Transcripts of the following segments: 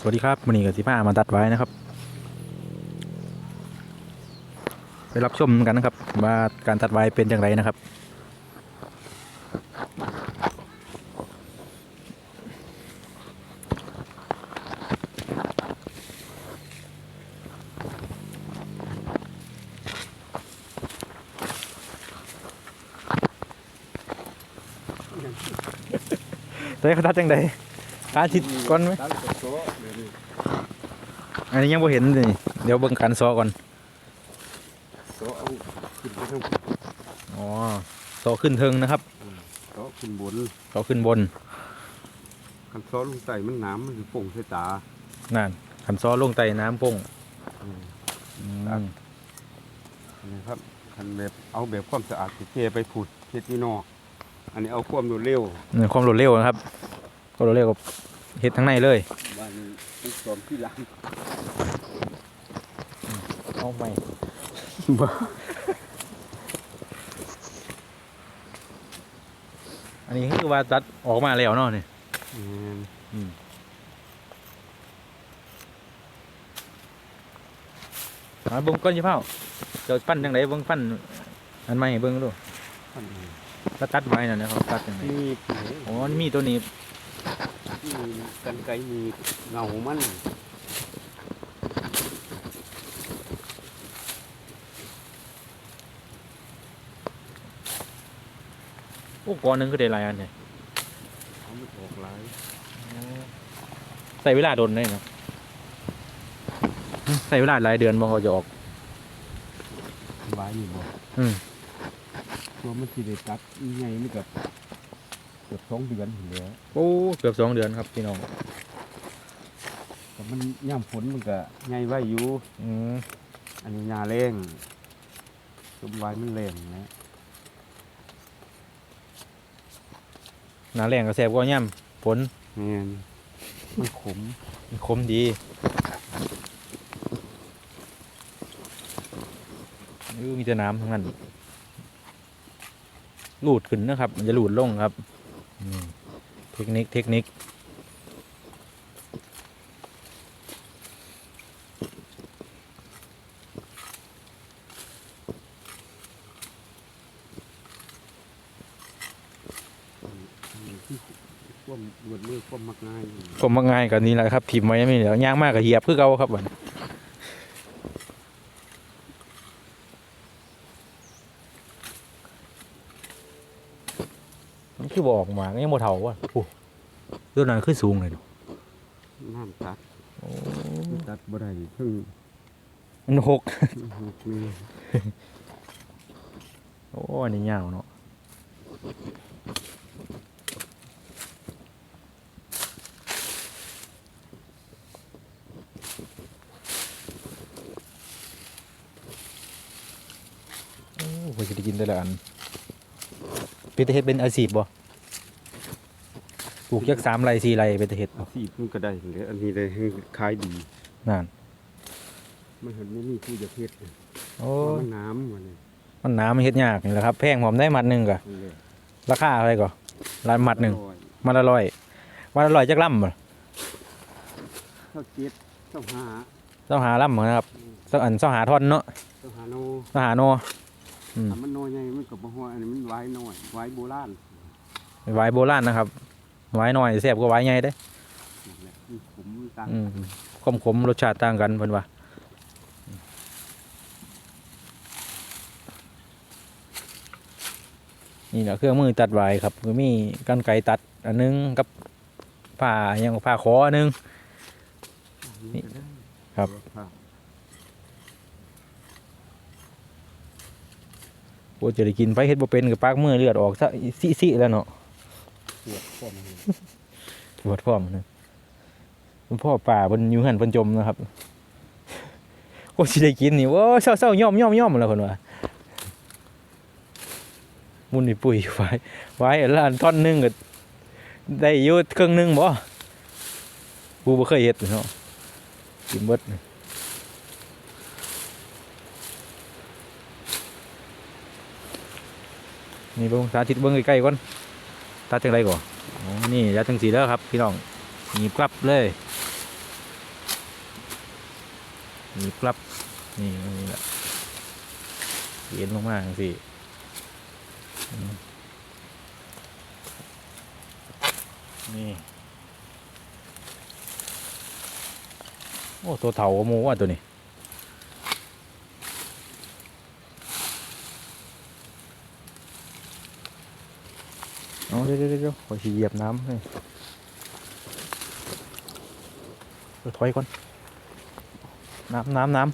สวัสดีครับวันนี้กับสิผ้ามาตัดไว้นะครับ ไปรับชมกันนะครับ ว่าการตัดไว้เป็นอย่างไรนะครับเต้เขาตัดจังได ตาทิดก่อนไหมตั้งแต่โต๊ะเดี๋ยวนี้อันนี้ยังบ่เห็นเลยเดี๋ยวเบิ่งการซอก่อนโต๊ะเอาขึ้นไปข้างอ๋อซอขึ้นเทิงนะครับโต๊ะขึ้นบนซอขึ้นบนคันโต๊ะลงใส่มันน้ำมันสิโป่งใส่ตานั่นขันซอลงใต้น้ำโป่งอืมอืมนะครับคันแบบเอาแบบความสะอาดสิเทไปผุดเฮ็ดนี่นอกอันนี้เอาความรวดเร็วนี่ความรวดเร็วนะครับ ความรวดเร็วกับเฮ็ดทั้งในเลยบ้านนี้ต้องสอมที่หลังเอาไปบ้าอันนี้คือว่าตัดออกมาแล้วเนาะนี่แม่นมาเบิ่งก้อนยี่เผาเจ้าปั้นจังไดเบิ่งปั้นอันใหม่ให้เบิ่งดูอันนี้แล้วตัดไว้นั่นนะครับตัดจังไดมีอ๋อมันมีตัวนี้ มีกันไกมีเงามันโอ้ก้อนหนึงก็ได้หลายอันเนี่ยเอามันออกหลายใส่เวลาโดนได้เนาะใส่เวลาหลายเดือนบ่เขาจะออกไว้นี่บ่อืม ตัวมันสิได้ตัดใหญ่นี่กับ เกือบสองเดือนเหลือโอ้เกือบสองเดือนครับพี่น้องแต่มันย่ำฝนมันก็ใหญ่ไว้อยู่อืมอันนี้ยาแรงต้นไว้มันแรงนะหนาแรงก็แสบกว่าย่ำฝนแม่นมันขมมันคมดีเออมีแต่น้ำทั้งนั้นลูดขึ้นนะครับ มันจะลูดลงครับอืมเทคนิคเทคนิคอันนี้ที่ความรวดเร็วความมักง่ายอยู่ผมมาง่ายกับนี้แหละครับพิมพ์ไว้ไม่เหลือย่างมากกับเหยียบคือเก่าครับบัดมัน คือบอกมายังโมเท่าว่ะโอ้ตัวนั้นคือสูงเลยเนาะน้ำตัดโอ้ตัดบ่ได้เพิ่งมันหก หกนี่โอ้อันนี้ยาวเนาะโอ้ผมจะได้กินได้ละอันเป็นตะเฮ็ดเป็นอาชีพบ่ ปลูกยักสามไรสี่ไรเป็นตะเฮ็ดบ่สีมันก็ได้เลยอันนี้เลยขายดีนั่นมันเห็นไม่มีผู้จะเพชรโอ้มันน้ำมันนี่มันน้ำมันเฮ็ดยากนี่แหละครับแพงผมได้มัดหนึ่งกะนั่นแหละราคาอะไรก่อร้านมัดหนึ่งอร่อยมัดละร้อยมัดละร้อยจักล่ำบ่เท่าเจ็ดเท่าห้าเจ้าหาล่ำนะครับเจ้าอันเจ้าหาท่อนเนาะเท่าห้าโนเจ้าหาโนอืมถ้ามันน้อยใหญ่มันก็บ่ฮ้อยอันนี้มันไว้น้อยไว้โบราณ ไว้โบราณนะครับ ไว้น้อยแซ่บกว่าไว้ใหญ่เด้นั่นแหละมันขมต่างอืมขมขมๆรสชาติต่างกันเพิ่นว่านี่แหละเครื่องมือตัดไว้ครับก็มีกรรไกรตัดอันนึงกับผ้าอยังผ้าขออันนึง นี่ครับครับ โอ้จะได้กินไปเฮ็ดบ่เป็นกับปากมือเลือดออกซะซิๆแล้วเนาะป วดข้อมปวดพร้อมนะคุณพ่อป่าเพิ่นอยู่หันเพิ่นจมนะครับโอ้สิได้กินนี่โอ้เศร้าๆย่อมย่อมย่อมแล้วเพิ่นว่ามุนนี่ปุ๋ยไว้ไว้ละอันท่อนนึงก็ได้อยู่ครึ่งนึงบ่กูบ่เคยเฮ็ดเนาะกินเบิดนี่นี่เบิ่งสาธิตเบิ่งใกล้ๆก่อน ตัดจังไดก่อนนี่ยัดจังสีแล้วครับ พี่น้องหนีบกลับเลยนี่ครับนี่นี่แหละเย็นมาจังสินี่โอ้ตัวเถาหมูว่ะตัวนี้ เอาเดี๋ยวเดี๋ยวเดี๋ยวขอฉีเหยียบน้ำเออถอยก่อน น้ำน้ำน้ำ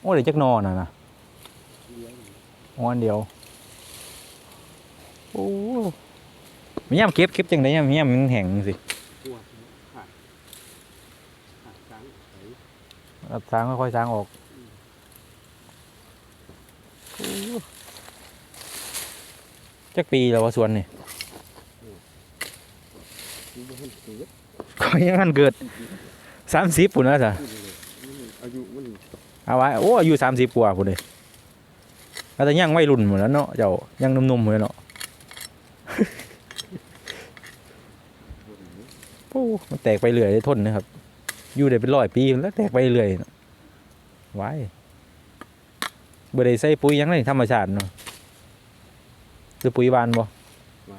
โอ้เดี๋ยวจักนอนอะนะอันเดียว โอ้ไม่ย่ำเก็บเก็บจังไดย่ำย่ำมันแห้งสิ ตัวขาดขาดช้างไถ เอา สร้างค่อยๆสางออกจักปีแล้ววะสวนนี่นี่บ่เห็นเกิดก็ยังมันเกิดสามสิบปุ่นแล้วจ้ะเอาไว้โอ้อายุสามสิบกว่าปุ่นเลยแล้วแต่ยังไม่รุ่นหมดแล้วเนาะเจ้ายังนุ่มๆเหมือนเนาะโอ้มันแตกไปเรื่อยได้ทนนะครับ อยู่ได้เป็นร้อยปีแล้วแตกไปเรื่อยเนาะไว้บ่ได้ใส่ปุ๋ยหยังเลยธรรมชาติเนาะหรือปุ๋ยหวานบ่มา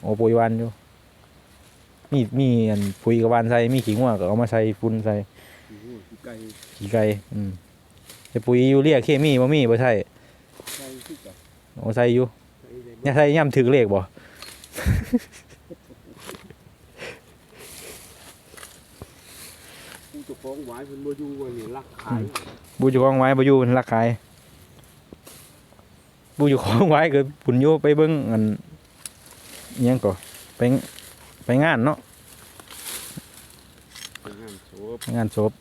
โอ้ปุ๋ยหวานอยู่มีมีอันปุ๋ยกับหวานใส่มีขี้งัวก็เอามาใส่ฝุ่นใส่อยู่ที่ไกลขี้ไก่อืมแต่ปุ๋ยยูเรียเคมีบ่มีบ่ใช่ไกลที่กับโอ้ใส่อยู่ไกลเลยอย่าใส่ย่ำถึกเลขบ่ เจ้าของหวายเพิ่นบ่อยู่ว่านี่รักขายบูอยู่ของไว้บ่อยู่มันรักขายบูอยู่ของไว้ก็ปุ่นอยู่ไปเบิ่งอันอิหยังก็ไปไปงานเนาะเป็นงานศพงานศพ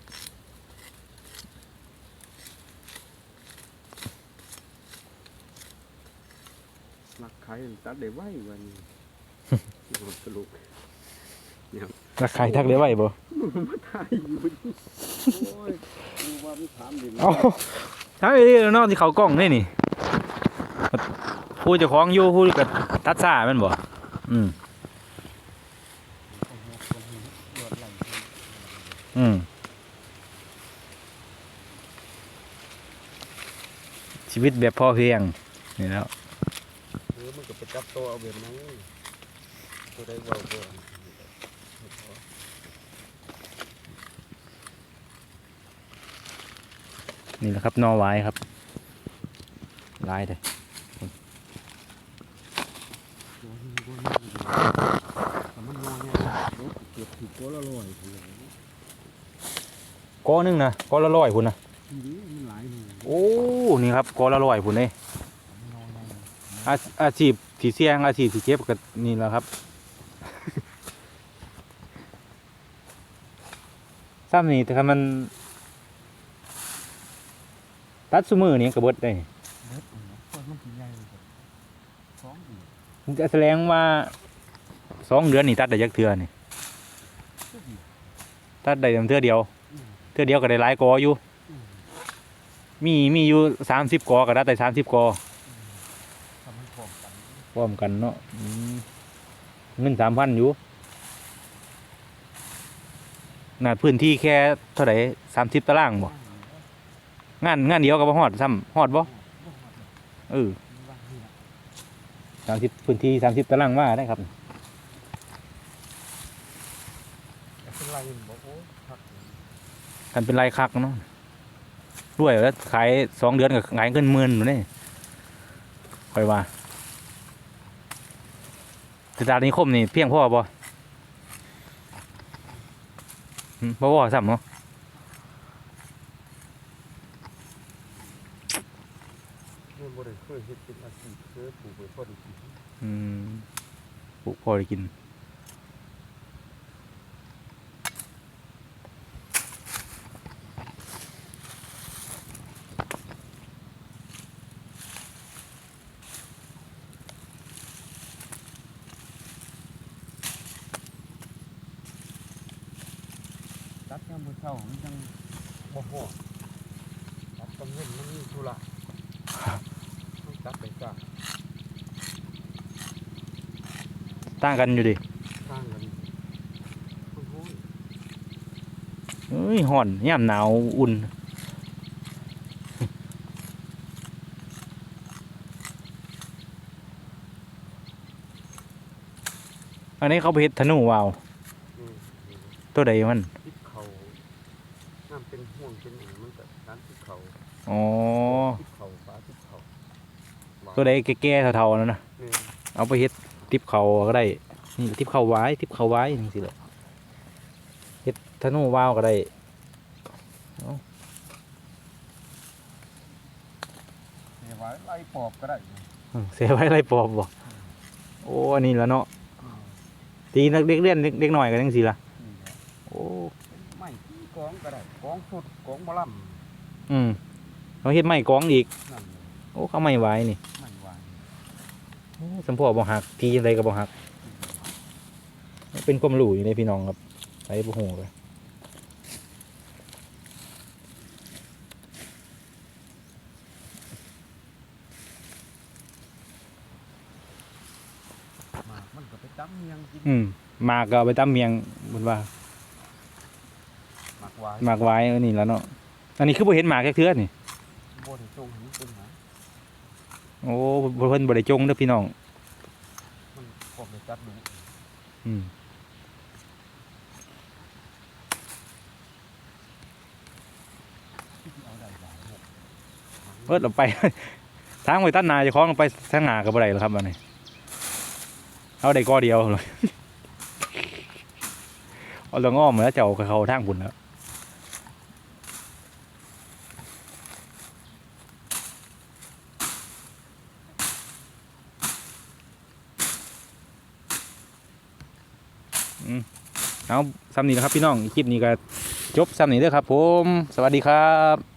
รักขายตัดได้ไว้วันนี้โดนสรุป รักขายทักได้ไว้บ่มาถ่ายอยู่โอ้ยดูว่ามันถามดิเอ้าถามอีหลีแล้วเนาะที่เขากล้องนี่นี่ผู้เจ้าของอยู่ผู้ก็ตัดซ่าแม่นบ่อืมอืมชีวิตแบบพอเพียงนี่แล้วเออมันก็ไปจับตัวเอาแบบนั้นตัวได้เว่าบ่ นี่แหละครับนอไว้ครับลายเลยมันงอเนี่ยเก็บถูกตัวละร้อยทีเดียวกอหนึงนะก้อละร้อยพุ่นนะทีนี้มันหลายหนึ่งโอ้นี่ครับก้อละร้อยพุ่นเลยอาชีพที่เสี่ยงอาชีพที่เจ็บก็นี่แหละครับซ้ำนี่แต่ถ้ามัน ตัดสมือนี่กระเบิดได้เล็ดคนมันกินใหญ่เลยสองอีกมันจะแสดงว่าสองเดือนนี่ตัดได้ยักเทือนี่ตัดได้เทือเดียวเทือเดียวก็ได้หลายกออยู่มีมีอยู่สามสิบกอก็ได้สามสิบกอพร้อมกันพร้อมกันเนาะอืมเงินสามพันอยู่นาดพื้นที่แค่เท่าไหร่สามสิบตารางบ่ งานงานเดียวกับฮอดซ้ำฮอดบ่เออสามสิบพื้นที่สามสิบตารางว่าได้ครับเป็นไรบอกโอ้พักกันเป็นไรายคักเนาะรวยแล้วขายสองเดือนกับขายเงินหมื่นอยู่นี่คอยว่าแต่ดานิคมนี่เพียงพ่อบ่อืมบ่บ่ซ้ำเนาะ เมื่อบ่ได้เคยเฮ็ดเป็นอาชีพเคยปลูกไว้พอดีกิน อืม ปลูกพอได้กิน ตัดยามมื้อเช้ามันจังบ่ฮอดตัดตอนเย็นมันมีธุระตัดไปสร้าง ต่างกันอยู่ดิสร้างกันโอ้โหเอ้ยห่อนยามหนาวอุ่นอันนี้เขาไปเฮ็ดธนูวาวนี่นี่ตัวใดมันทิศเขาน้ำเป็นห่วงเป็นอย่างมันแต่น้ำทิศเขาอ๋อทิศเขาฟ้าทิศเขาตัวใดแก่ๆเท่าๆนั่นนะนี่เอาไปเฮ็ด ทิปเขาก็ได้ นี่ทิปเขาไว้ทิปเขาไว้จังซี่แหละเฮ็ดธนูวาวก็ได้เสียไว้ไล่ปอบก็ได้อืมเสียไว้ไรปอบบ่โอ้อันนี้แล้วเนาะอืมตีนักเด็กเรียนเด็กหน่อยก็จังซี่ล่ะนี่แหละโอ้ไม่กองก็ได้กองสุดกองบลัมอืมเขาเฮ็ดไม้กองอีกนั่นเลยโอ้เขาไม่ไหวนี่ไม่วางโอ้ สมพอบ่หักทีอะไรก็บ่หัก เป็นความรู้อยู่ในพี่น้องครับไปบ่ฮู้เลยหมากมันก็ไปจับเมียงกินอืมหมากก็เอาไปตำเมียงเพิ่นว่า หมากวายหมากไว้อันนี้แล้วเนาะ อันนี้คือบ่เห็นหมากแค่เทื่อนี่โบนจงหินเป็นหมา โอ้เพิ่นบ่ได้จงเด้อพี่น้องมันก็ไปจับดูอืมที่เอาได้หลายหกเอิ้นเราไป ทางไปตัดนาเจะคล้าของไปทางหาก็บ่ได้แล้วครับอันนี้เอาได้ก้อเดียวเลยเอาละง้อมแล้วเจ้าก็เข้าทางพุ่นแล้ว เอาซ้ำนี้นะครับพี่น้องคลิปนี้ก็จบซ้ำนี้เด้อครับ ผม สวัสดีครับ